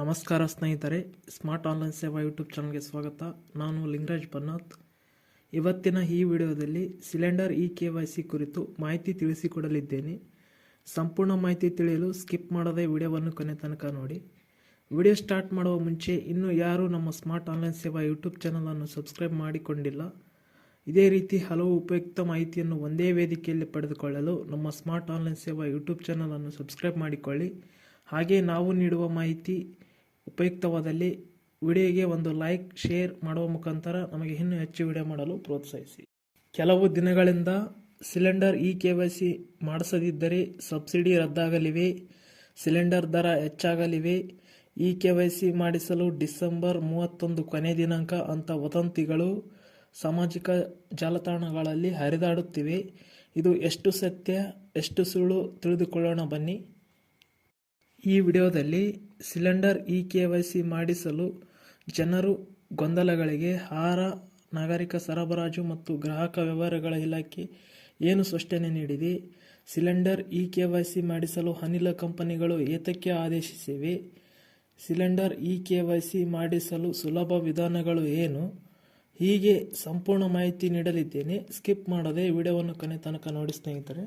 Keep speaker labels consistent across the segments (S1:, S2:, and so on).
S1: ನಮಸ್ಕಾರ ಸ್ನೇಹಿತರೆ smart online Seva YouTube ಚಾನಲ್ಗೆ ಸ್ವಾಗತ. ನಾನು ಲಿಂಗರಾಜ್ ಬನ್ನಾಥ್ ಇವತ್ತಿನ ಈ ವಿಡಿಯೋದಲ್ಲಿ cylinder E K Y C ಕುರಿತು ಮಾಹಿತಿ ತಿಳಿಸಿಕೊಡಲಿದ್ದೇನೆ. ಸಂಪೂರ್ಣ ಮಾಹಿತಿ ತಿಳಿಯಲು ಸ್ಕಿಪ್ ಮಾಡದೆ ವಿಡಿಯೋವನ್ನು ಕೊನೆ ತನಕ ನೋಡಿ. ವಿಡಿಯೋ ಸ್ಟಾರ್ಟ್ ಮಾಡುವ ಮುಂಚೆ ಇನ್ನೂ ಯಾರೂ ನಮ್ಮ ಸ್ಮಾರ್ಟ್ ಆನ್ಲೈನ್ ಸೇವಾ ಯೂಟ್ಯೂಬ್ ಚಾನಲನ್ನು ಸಬ್ಸ್ಕ್ರೈಬ್ ಮಾಡಿಕೊಂಡಿಲ್ಲ. ಇದೇ ರೀತಿ ಹಲವು ಉಪಯುಕ್ತ ಮಾಹಿತಿಯನ್ನು ಒಂದೇ ವೇದಿಕೆಯಲ್ಲಿ ಪಡೆದುಕೊಳ್ಳಲು ನಮ್ಮ ಸ್ಮಾರ್ಟ್ ಆನ್ಲೈನ್ ಸೇವಾ ಯೂಟ್ಯೂಬ್ ಚಾನಲನ್ನು ಸಬ್ಸ್ಕ್ರೈಬ್ ಮಾಡಿಕೊಳ್ಳಿ. ಹಾಗೆ ನಾವು ನೀಡುವ ಮಾಹಿತಿ ಉಪಯುಕ್ತವಾದಲ್ಲಿ ವಿಡಿಯೋಗೆ ಒಂದು ಲೈಕ್, ಶೇರ್ ಮಾಡುವ ಮುಖಾಂತರ ನಮಗೆ ಇನ್ನೂ ಹೆಚ್ಚು ವಿಡಿಯೋ ಮಾಡಲು ಪ್ರೋತ್ಸಾಹಿಸಿ. ಕೆಲವು ದಿನಗಳಿಂದ cylinder E K Y C ಮಾಡಿಸದಿದ್ದರೆ subsidy ರದ್ದಾಗಲಿವೆ, ಸಿಲಿಂಡರ್ ದರ ಹೆಚ್ಚಾಗಲಿವೆ. ಇ ಕೆ ವೈ ಸಿ ಮಾಡಿಸಲು ಡಿಸೆಂಬರ್ ಮೂವತ್ತೊಂದು ಕೊನೆ ದಿನಾಂಕ ಅಂತ ವದಂತಿಗಳು ಸಾಮಾಜಿಕ ಜಾಲತಾಣಗಳಲ್ಲಿ ಹರಿದಾಡುತ್ತಿವೆ. ಇದು ಎಷ್ಟು ಸತ್ಯ, ಎಷ್ಟು ಸುಳ್ಳು ತಿಳಿದುಕೊಳ್ಳೋಣ ಬನ್ನಿ. ಈ ವಿಡಿಯೋದಲ್ಲಿ cylinder E K Y C ಮಾಡಿಸಲು ಜನರು ಗೊಂದಲಗಳಿಗೆ ಆಹಾರ ನಾಗರಿಕ ಸರಬರಾಜು ಮತ್ತು ಗ್ರಾಹಕ ವ್ಯವಹಾರಗಳ ಇಲಾಖೆ ಏನು ಸ್ಪಷ್ಟನೆ ನೀಡಿದೆ? Cylinder E K Y C ಮಾಡಿಸಲು ಅನಿಲ ಕಂಪನಿಗಳು ಏತಕ್ಕೆ ಆದೇಶಿಸಿವೆ? Cylinder E K Y C ಮಾಡಿಸಲು ಸುಲಭ ವಿಧಾನಗಳು ಏನು? ಹೀಗೆ ಸಂಪೂರ್ಣ ಮಾಹಿತಿ ನೀಡಲಿದ್ದೇನೆ. ಸ್ಕಿಪ್ ಮಾಡದೆ ವಿಡಿಯೋವನ್ನು ಕೊನೆ ತನಕ ನೋಡಿ ಸ್ನೇಹಿತರೆ.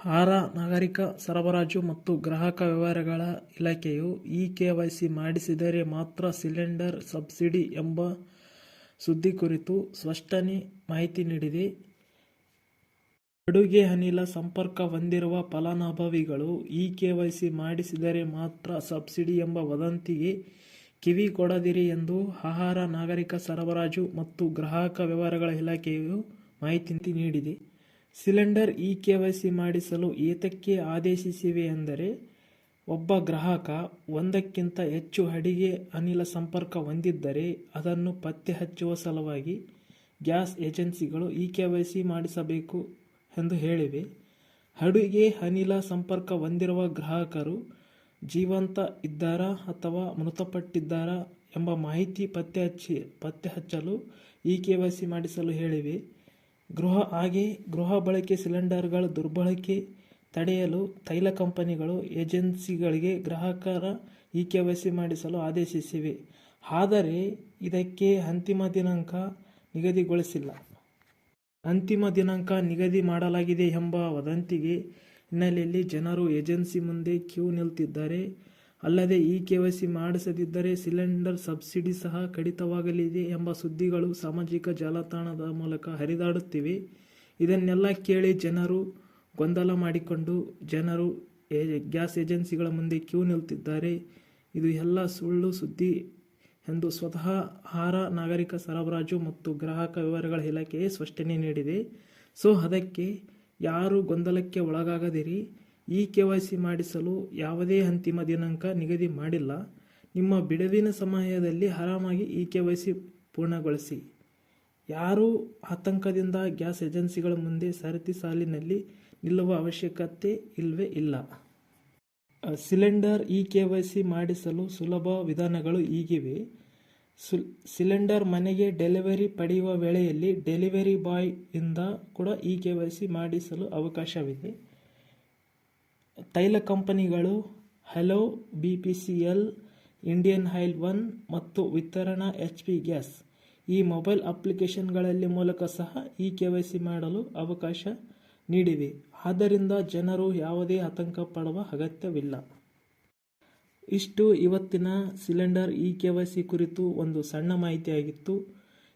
S1: ಆಹಾರ ನಾಗರಿಕ ಸರಬರಾಜು ಮತ್ತು ಗ್ರಾಹಕ ವ್ಯವಹಾರಗಳ ಇಲಾಖೆಯು ಇ ಕೆ ವೈ ಸಿ ಮಾಡಿಸಿದರೆ ಮಾತ್ರ ಸಿಲಿಂಡರ್ ಸಬ್ಸಿಡಿ ಎಂಬ ಸುದ್ದಿ ಕುರಿತು ಸ್ಪಷ್ಟನೆ ಮಾಹಿತಿ ನೀಡಿದೆ. ಅಡುಗೆ ಅನಿಲ ಸಂಪರ್ಕ ಹೊಂದಿರುವ ಫಲಾನುಭವಿಗಳು ಇ ಕೆ ವೈ ಸಿ ಮಾಡಿಸಿದರೆ ಮಾತ್ರ ಸಬ್ಸಿಡಿ ಎಂಬ ವದಂತಿಗೆ ಕಿವಿ ಕೊಡದಿರಿ ಎಂದು ಆಹಾರ ನಾಗರಿಕ ಸರಬರಾಜು ಮತ್ತು ಗ್ರಾಹಕ ವ್ಯವಹಾರಗಳ ಇಲಾಖೆಯು ಮಾಹಿತಿ ನೀಡಿದೆ. Cylinder E K Y C ಮಾಡಿಸಲು ಏತಕ್ಕೆ ಆದೇಶಿಸಿವೆ ಎಂದರೆ ಒಬ್ಬ ಗ್ರಾಹಕ ಒಂದಕ್ಕಿಂತ ಹೆಚ್ಚು ಅಡಿಗೆ ಅನಿಲ ಸಂಪರ್ಕ ಹೊಂದಿದ್ದರೆ ಅದನ್ನು ಪತ್ತೆ ಹಚ್ಚುವ ಸಲುವಾಗಿ ಗ್ಯಾಸ್ ಏಜೆನ್ಸಿಗಳು ಇ ಕೆ ವೈ ಸಿ ಮಾಡಿಸಬೇಕು ಎಂದು ಹೇಳಿವೆ. ಅಡುಗೆ ಅನಿಲ ಸಂಪರ್ಕ ಹೊಂದಿರುವ ಗ್ರಾಹಕರು ಜೀವಂತ ಇದ್ದಾರಾ ಅಥವಾ ಮೃತಪಟ್ಟಿದ್ದಾರಾ ಎಂಬ ಮಾಹಿತಿ ಪತ್ತೆ ಹಚ್ಚಿ ಪತ್ತೆ ಹಚ್ಚಲು ಇ ಕೆ ವೈ ಸಿ ಮಾಡಿಸಲು ಹೇಳಿವೆ. ಗೃಹ ಹಾಗೆ ಗೃಹ ಬಳಕೆ ಸಿಲಿಂಡರ್ಗಳ ದುರ್ಬಳಕೆ ತಡೆಯಲು ತೈಲ ಕಂಪನಿಗಳು ಏಜೆನ್ಸಿಗಳಿಗೆ ಗ್ರಾಹಕರ ಇ ಕೆ ವೈ ಮಾಡಿಸಲು ಆದೇಶಿಸಿವೆ. ಆದರೆ ಇದಕ್ಕೆ ಅಂತಿಮ ದಿನಾಂಕ ನಿಗದಿಗೊಳಿಸಿಲ್ಲ. ಅಂತಿಮ ದಿನಾಂಕ ನಿಗದಿ ಮಾಡಲಾಗಿದೆ ಎಂಬ ವದಂತಿಗೆ ಹಿನ್ನೆಲೆಯಲ್ಲಿ ಜನರು ಏಜೆನ್ಸಿ ಮುಂದೆ ಕ್ಯೂ ನಿಲ್ತಿದ್ದಾರೆ. ಅಲ್ಲದೆ ಈ ಕೆ ವೈ ಸಿ ಮಾಡಿಸದಿದ್ದರೆ ಸಿಲಿಂಡರ್ ಸಬ್ಸಿಡಿ ಸಹ ಕಡಿತವಾಗಲಿದೆ ಎಂಬ ಸುದ್ದಿಗಳು ಸಾಮಾಜಿಕ ಜಾಲತಾಣದ ಮೂಲಕ ಹರಿದಾಡುತ್ತಿವೆ. ಇದನ್ನೆಲ್ಲ ಕೇಳಿ ಜನರು ಗೊಂದಲ ಮಾಡಿಕೊಂಡು ಜನರು ಗ್ಯಾಸ್ ಏಜೆನ್ಸಿಗಳ ಮುಂದೆ ಕ್ಯೂ ನಿಲ್ತಿದ್ದಾರೆ. ಇದು ಎಲ್ಲ ಸುಳ್ಳು ಸುದ್ದಿ ಎಂದು ಸ್ವತಃ ಆಹಾರ, ನಾಗರಿಕ ಸರಬರಾಜು ಮತ್ತು ಗ್ರಾಹಕ ವಿವರಗಳ ಇಲಾಖೆಯೇ ಸ್ಪಷ್ಟನೆ ನೀಡಿದೆ. ಸೊ, ಅದಕ್ಕೆ ಯಾರು ಗೊಂದಲಕ್ಕೆ ಒಳಗಾಗದಿರಿ. ಇ ಕೆ ವೈ ಸಿ ಮಾಡಿಸಲು ಯಾವುದೇ ಅಂತಿಮ ದಿನಾಂಕ ನಿಗದಿ ಮಾಡಿಲ್ಲ. ನಿಮ್ಮ ಬಿಡುವಿನ ಸಮಯದಲ್ಲಿ ಆರಾಮಾಗಿ ಇ ಕೆ ವೈ ಸಿ ಪೂರ್ಣಗೊಳಿಸಿ. ಯಾರೂ ಆತಂಕದಿಂದ ಗ್ಯಾಸ್ ಏಜೆನ್ಸಿಗಳ ಮುಂದೆ ಸರತಿ ಸಾಲಿನಲ್ಲಿ ನಿಲ್ಲುವ ಅವಶ್ಯಕತೆ ಇಲ್ಲವೇ ಇಲ್ಲ. Cylinder E K Y C ಮಾಡಿಸಲು ಸುಲಭ ವಿಧಾನಗಳು ಈಗಿವೆ. ಸುಲ್ ಸಿಲಿಂಡರ್ ಮನೆಗೆ ಡೆಲಿವರಿ ಪಡೆಯುವ ವೇಳೆಯಲ್ಲಿ ಡೆಲಿವರಿ ಬಾಯ್ ಇಂದ ಕೂಡ ಇ ಕೆ ವೈ ಸಿ ಮಾಡಿಸಲು ಅವಕಾಶವಿದೆ. ತೈಲ ಕಂಪನಿಗಳು hello B P C L Indian oil one ಮತ್ತು ವಿತರಣಾ ಎಚ್ ಪಿ ಗ್ಯಾಸ್. ಈ ಮೊಬೈಲ್ ಅಪ್ಲಿಕೇಶನ್ಗಳಲ್ಲಿ ಮೂಲಕ ಸಹ ಇ ಕೆ ವೈ ಸಿ ಮಾಡಲು ಅವಕಾಶ ನೀಡಿವೆ. ಆದ್ದರಿಂದ ಜನರು ಯಾವುದೇ ಆತಂಕ ಪಡುವ ಅಗತ್ಯವಿಲ್ಲ. ಇಷ್ಟು. ಇವತ್ತಿನ cylinder E K Y C ಕುರಿತು ಒಂದು ಸಣ್ಣ ಮಾಹಿತಿಯಾಗಿತ್ತು.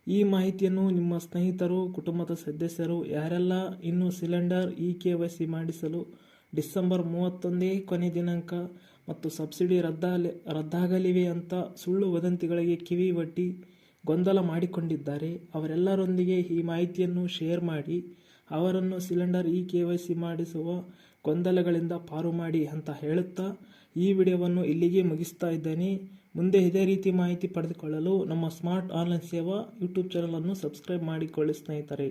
S1: ಈ ಮಾಹಿತಿಯನ್ನು ನಿಮ್ಮ ಸ್ನೇಹಿತರು, ಕುಟುಂಬದ ಸದಸ್ಯರು, ಯಾರೆಲ್ಲ ಇನ್ನೂ cylinder E K Y C ಮಾಡಿಸಲು ಡಿಸೆಂಬರ್ ಮೂವತ್ತೊಂದೇ ಕೊನೆ ದಿನಾಂಕ ಮತ್ತು ಸಬ್ಸಿಡಿ ರದ್ದಾಗಲಿ ರದ್ದಾಗಲಿವೆ ಅಂತ ಸುಳ್ಳು ವದಂತಿಗಳಿಗೆ ಕಿವಿ ಒಡ್ಡಿ ಗೊಂದಲ ಮಾಡಿಕೊಂಡಿದ್ದಾರೆ. ಅವರೆಲ್ಲರೊಂದಿಗೆ ಈ ಮಾಹಿತಿಯನ್ನು ಶೇರ್ ಮಾಡಿ, ಅವರನ್ನು cylinder E K Y C ಮಾಡಿಸುವ ಗೊಂದಲಗಳಿಂದ ಪಾರು ಮಾಡಿ ಅಂತ ಹೇಳುತ್ತಾ ಈ ವಿಡಿಯೋವನ್ನು ಇಲ್ಲಿಗೆ ಮುಗಿಸ್ತಾ ಇದ್ದೇನೆ. ಮುಂದೆ ಇದೇ ರೀತಿ ಮಾಹಿತಿ ಪಡೆದುಕೊಳ್ಳಲು ನಮ್ಮ ಸ್ಮಾರ್ಟ್ ಆನ್ಲೈನ್ ಸೇವಾ ಯೂಟ್ಯೂಬ್ ಚಾನಲನ್ನು ಸಬ್ಸ್ಕ್ರೈಬ್ ಮಾಡಿಕೊಳ್ಳಿ ಸ್ನೇಹಿತರೆ.